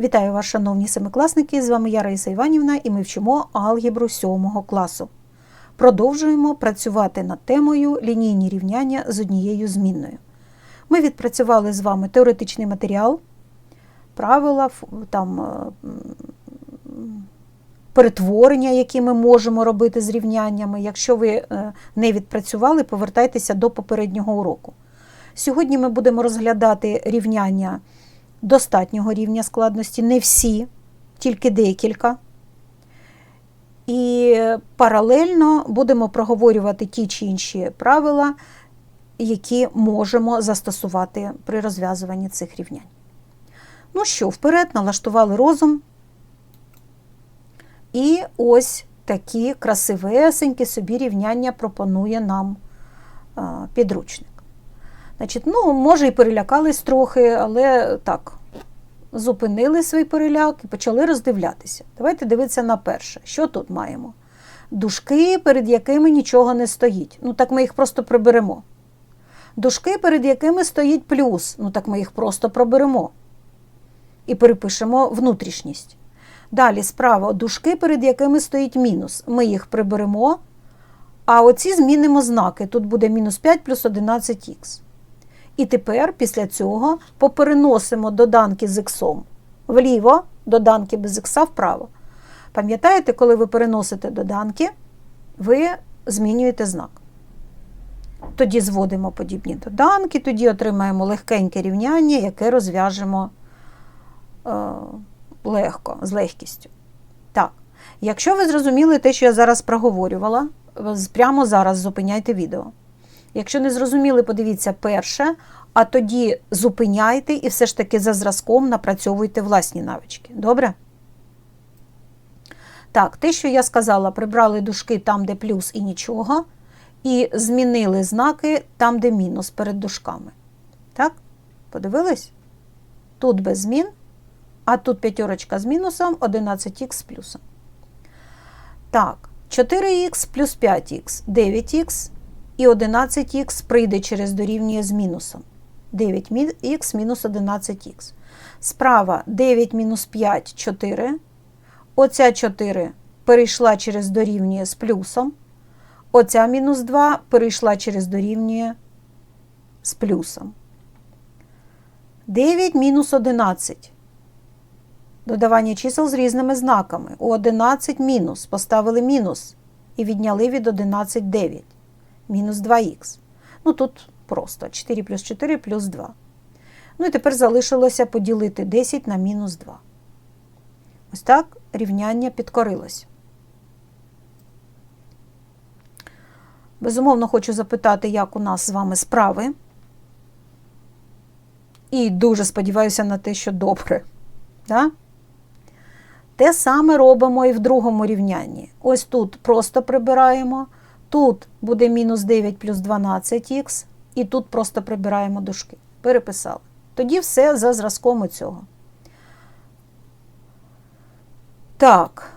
Вітаю вас, шановні семикласники! З вами я Раїса Іванівна і ми вчимо алгебру 7 класу. Продовжуємо працювати над темою лінійні рівняння з однією змінною. Ми відпрацювали з вами теоретичний матеріал, правила, там, е, перетворення, які ми можемо робити з рівняннями. Якщо ви е, не відпрацювали, повертайтеся до попереднього уроку. Сьогодні ми будемо розглядати рівняння достатнього рівня складності, не всі, тільки декілька. І паралельно будемо проговорювати ті чи інші правила, які можемо застосувати при розв'язуванні цих рівнянь. Ну що, вперед, налаштували розум. І ось такі красивесенькі собі рівняння пропонує нам підручник. Значить, ну, може, і перелякались трохи, але так, зупинили свій переляк і почали роздивлятися. Давайте дивитися на перше. Що тут маємо? Дужки, перед якими нічого не стоїть. Ну, так ми їх просто приберемо. Дужки, перед якими стоїть плюс. Ну, так ми їх просто проберемо. І перепишемо внутрішність. Далі справа дужки, перед якими стоїть мінус. Ми їх приберемо. А оці змінимо знаки. Тут буде мінус 5 плюс 11х. І тепер після цього попереносимо доданки з іксом вліво, доданки без ікса вправо. Пам'ятаєте, коли ви переносите доданки, ви змінюєте знак. Тоді зводимо подібні доданки, тоді отримаємо легкеньке рівняння, яке розв'яжемо е, легко, з легкістю. Так, якщо ви зрозуміли те, що я зараз проговорювала, прямо зараз зупиняйте відео. Якщо не зрозуміли, подивіться перше, а тоді зупиняйте і все ж таки за зразком напрацьовуйте власні навички. Добре? Так, те, що я сказала, прибрали дужки там, де плюс і нічого, і змінили знаки там, де мінус перед дужками. Так? Подивились? Тут без змін, а тут п'ятерочка з мінусом, 11х з плюсом. Так, 4х плюс 5х, 9х і 11х прийде через дорівнює з мінусом. 9х мінус 11х. Справа 9 мінус 5 4. Оця 4 перейшла через дорівнює з плюсом. Оця мінус 2 перейшла через дорівнює з плюсом. 9 мінус 11. Додавання чисел з різними знаками. У 11 мінус поставили мінус і відняли від 11 9. Мінус 2х. Ну тут просто 4 плюс 4 плюс 2. Ну і тепер залишилося поділити 10 на мінус 2. Ось так рівняння підкорилось. Безумовно, хочу запитати, як у нас з вами справи. І дуже сподіваюся на те, що добре. Да? Те саме робимо і в другому рівнянні. Ось тут просто прибираємо. Тут буде мінус 9 плюс 12х, і тут просто прибираємо дужки. Переписали. Тоді все за зразком цього. Так,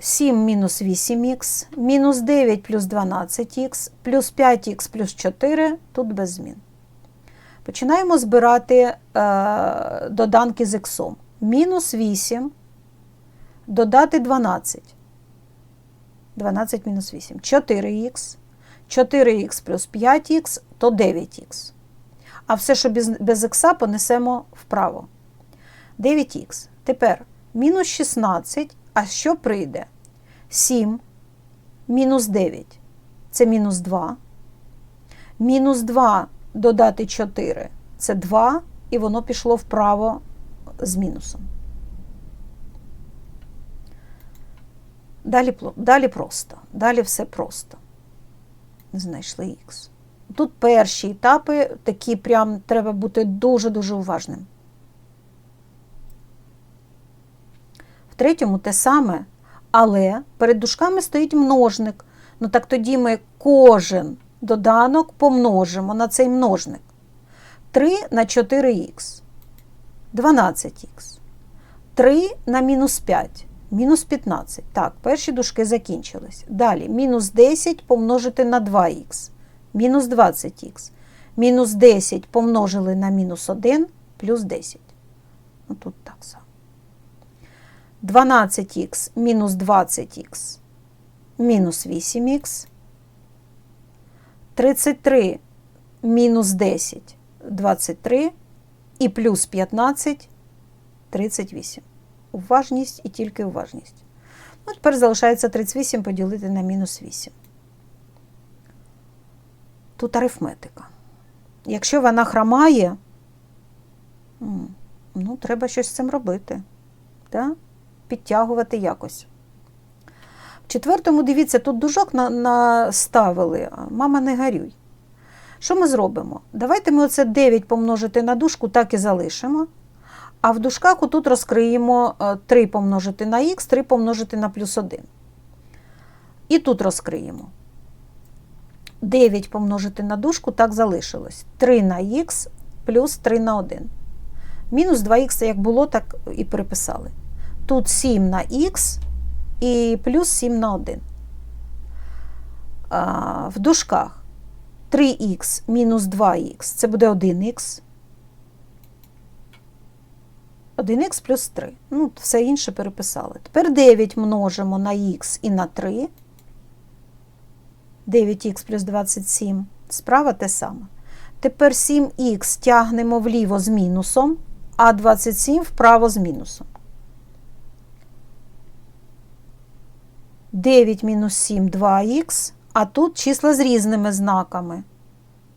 7 мінус 8х, мінус 9 плюс 12х, плюс 5х плюс 4, тут без змін. Починаємо збирати е, доданки з іксом. Мінус 8, додати 12. 12 мінус 8. 4х. 4х плюс 5х то 9х. А все, що без, без х, понесемо вправо. 9х. Тепер мінус 16. А що прийде? 7 мінус 9. Це мінус 2. Мінус 2 додати 4 це 2, і воно пішло вправо з мінусом. Далі, далі просто. Далі все просто. Знайшли х. Тут перші етапи, такі прям треба бути дуже-дуже уважним. В третьому те саме, але перед дужками стоїть множник. Ну так тоді ми кожен доданок помножимо на цей множник. 3 на 4х. 12х. 3 на мінус 5. Мінус 15. Так, перші дужки закінчились. Далі мінус 10 помножити на 2х. Мінус 20х. Мінус 10 помножили на мінус 1 плюс 10. Ну, тут так само. 12х мінус 20х мінус 8х. 33 мінус 10 23 і плюс 15 38. Уважність і тільки уважність. Ну, тепер залишається 38 поділити на мінус 8. Тут арифметика. Якщо вона хромає, ну, треба щось з цим робити. Да? Підтягувати якось. В четвертому, дивіться, тут дужок на- наставили, мама не горюй. Що ми зробимо? Давайте ми оце 9 помножити на дужку, так і залишимо. А в дужках тут розкриємо е, 3 помножити на х, 3 помножити на плюс 1. І тут розкриємо. 9 помножити на дужку, так залишилось. 3 на х плюс 3 на 1. Мінус 2х, як було, так і переписали. Тут 7 на х і плюс 7 на 1. А, в дужках 3х мінус 2х це буде 1х. 1х плюс 3. Ну, все інше переписали. Тепер 9 множимо на х і на 3. 9х плюс 27. Справа те саме. Тепер 7х тягнемо вліво з мінусом, а 27 вправо з мінусом. 9 мінус 7 2х, а тут числа з різними знаками.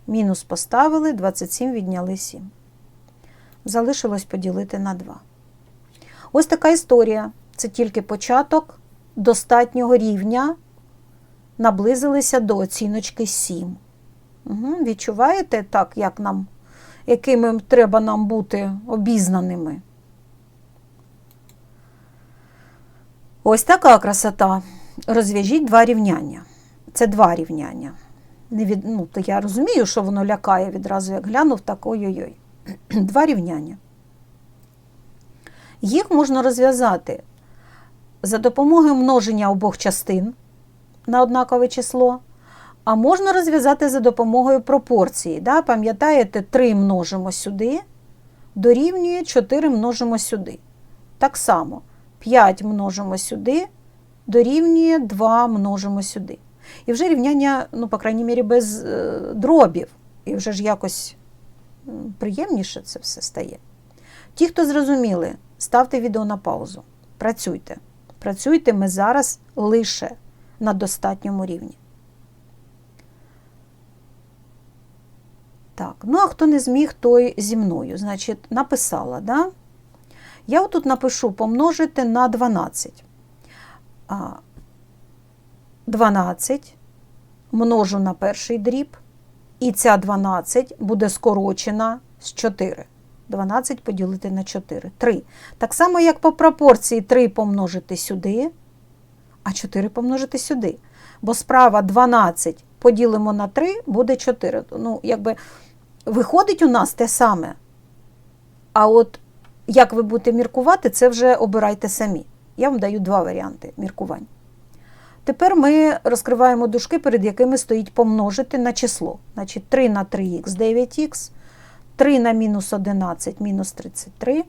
Мінус поставили, 27 відняли 7. Залишилось поділити на 2. Ось така історія. Це тільки початок достатнього рівня. Наблизилися до оціночки 7. Угу. Відчуваєте так, як нам, якими треба нам бути обізнаними? Ось така красота. Розв'яжіть два рівняння. Це два рівняння. Не від, ну, то я розумію, що воно лякає відразу, як глянув, так ой-ой-ой. Два рівняння. Їх можна розв'язати за допомогою множення обох частин на однакове число, а можна розв'язати за допомогою пропорції. Да? Пам'ятаєте, 3 множимо сюди, дорівнює 4 множимо сюди. Так само 5 множимо сюди, дорівнює 2 множимо сюди. І вже рівняння, ну, по крайній мірі, без е, дробів. І вже ж якось приємніше це все стає. Ті, хто зрозуміли, ставте відео на паузу. Працюйте. Працюйте ми зараз лише на достатньому рівні. Так, ну а хто не зміг, той зі мною. Значить, написала, да? Я отут напишу помножити на 12. 12 множу на перший дріб, і ця 12 буде скорочена з 4. 12 поділити на 4. 3. Так само, як по пропорції 3 помножити сюди, а 4 помножити сюди. Бо справа 12 поділимо на 3, буде 4. Ну, якби виходить у нас те саме. А от як ви будете міркувати, це вже обирайте самі. Я вам даю два варіанти міркувань. Тепер ми розкриваємо дужки, перед якими стоїть помножити на число. Значить, 3 на 3х 9х, 3 на мінус 11 мінус 33,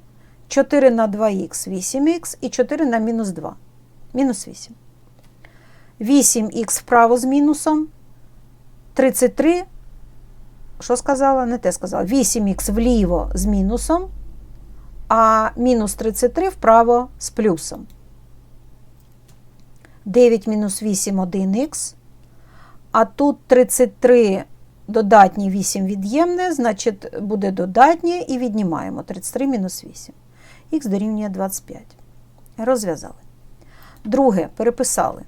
4 на 2х 8х і 4 на мінус 2. Мінус 8. 8х вправо з мінусом. 33. Що сказала? Не те сказала. 8х вліво з мінусом, а мінус 33 вправо з плюсом. 9 мінус 8 1х. А тут 33 додатні 8 від'ємне, значить буде додатнє і віднімаємо 33 мінус 8. Х дорівнює 25. Розв'язали. Друге, переписали.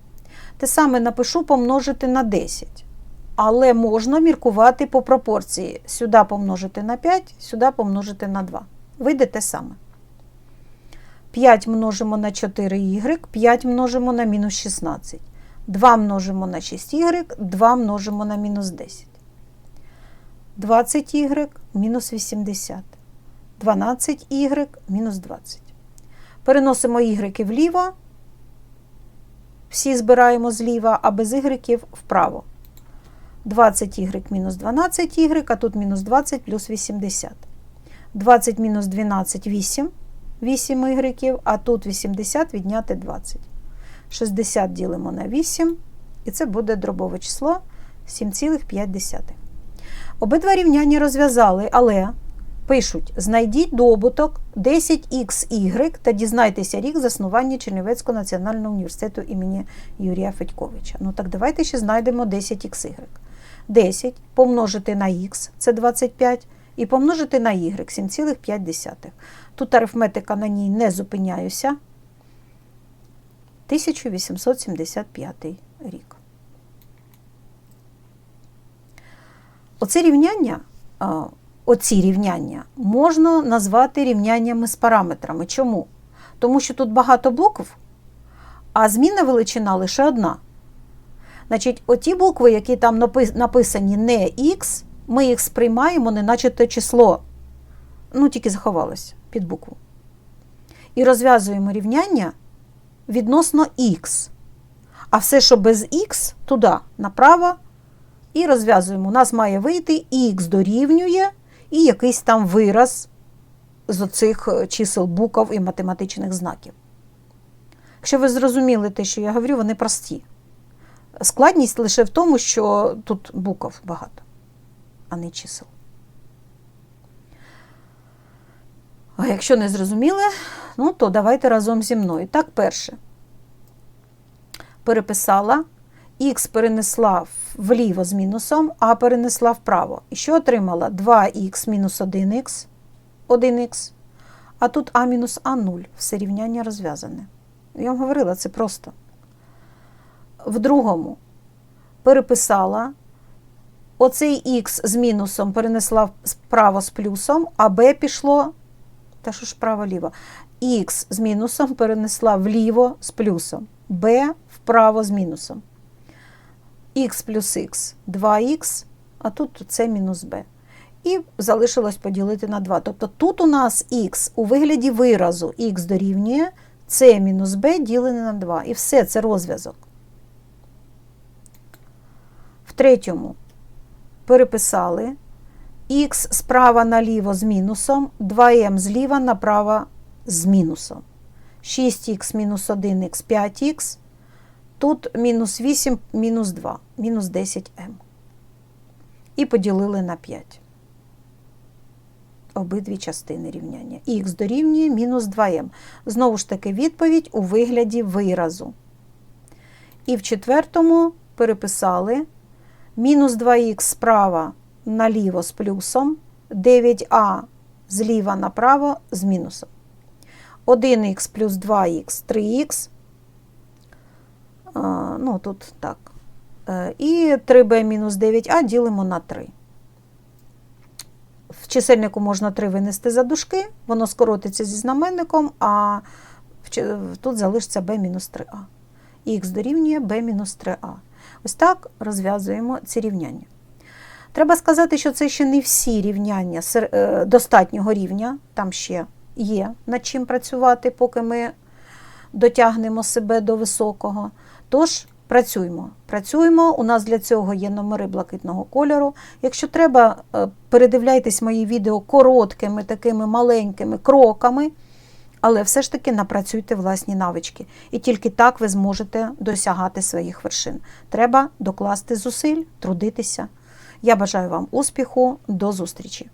Те саме напишу помножити на 10. Але можна міркувати по пропорції. Сюди помножити на 5, сюди помножити на 2. Вийде те саме. 5 множимо на 4y, 5 множимо на мінус 16. 2 множимо на 6y, 2 множимо на мінус 10. 20y мінус 80. 12y мінус 20. Переносимо y вліво. Всі збираємо зліва, а без y вправо. 20y мінус 12y, а тут мінус 20 плюс 80. 20 мінус 12 8. 8 ігреків, а тут 80 відняти 20. 60 ділимо на 8, і це буде дробове число 7,5. Обидва рівняння розв'язали, але пишуть: знайдіть добуток 10xy та дізнайтеся рік заснування Чернівецького національного університету імені Юрія Федьковича. Ну так давайте ще знайдемо 10xy. 10 помножити на х це 25, і помножити на y 7,5. Тут арифметика на ній не зупиняюся. 1875 рік. Оце рівняння, оці рівняння можна назвати рівняннями з параметрами. Чому? Тому що тут багато букв, а змінна величина лише одна. Значить, оті букви, які там написані не X, ми їх сприймаємо, не наче те число. Ну, тільки заховалось під букву. І розв'язуємо рівняння відносно X. А все, що без X, туди, направо, і розв'язуємо. У нас має вийти Х дорівнює і якийсь там вираз з оцих е, чисел букв і математичних знаків. Якщо ви зрозуміли те, що я говорю, вони прості. Складність лише в тому, що тут букв багато, а не чисел. А якщо не зрозуміли, ну то давайте разом зі мною. Так, перше. Переписала, х перенесла вліво з мінусом, а перенесла вправо. І що отримала? 2х мінус 1х, 1х, а тут а мінус а 0. Все рівняння розв'язане. Я вам говорила, це просто. В другому переписала. Оцей х з мінусом перенесла вправо з плюсом, а b пішло, та що ж право-ліво, х з мінусом перенесла вліво з плюсом, b вправо з мінусом. х плюс х 2х, а тут це мінус b. І залишилось поділити на 2. Тобто тут у нас х у вигляді виразу х дорівнює c мінус b ділене на 2. І все, це розв'язок. В третьому переписали х справа наліво з мінусом, 2m зліва направо з мінусом. 6х мінус 1х 5х. Тут мінус 8, мінус 2, мінус 10m. І поділили на 5. Обидві частини рівняння. Х дорівнює мінус 2m. Знову ж таки, відповідь у вигляді виразу. І в четвертому переписали мінус 2х справа наліво з плюсом, 9а зліва направо з мінусом. 1х плюс 2х 3х. Ну, тут так. Е, І 3b мінус 9а ділимо на 3. В чисельнику можна 3 винести за дужки, воно скоротиться зі знаменником, а тут залишиться b мінус 3а. Х дорівнює b мінус 3а. Ось так розв'язуємо ці рівняння. Треба сказати, що це ще не всі рівняння е, достатнього рівня, там ще є над чим працювати, поки ми дотягнемо себе до високого. Тож працюємо. Працюємо. У нас для цього є номери блакитного кольору. Якщо треба, е, передивляйтесь мої відео короткими, такими маленькими кроками, але все ж таки напрацюйте власні навички. І тільки так ви зможете досягати своїх вершин. Треба докласти зусиль, трудитися. Я бажаю вам успіху, до зустрічі!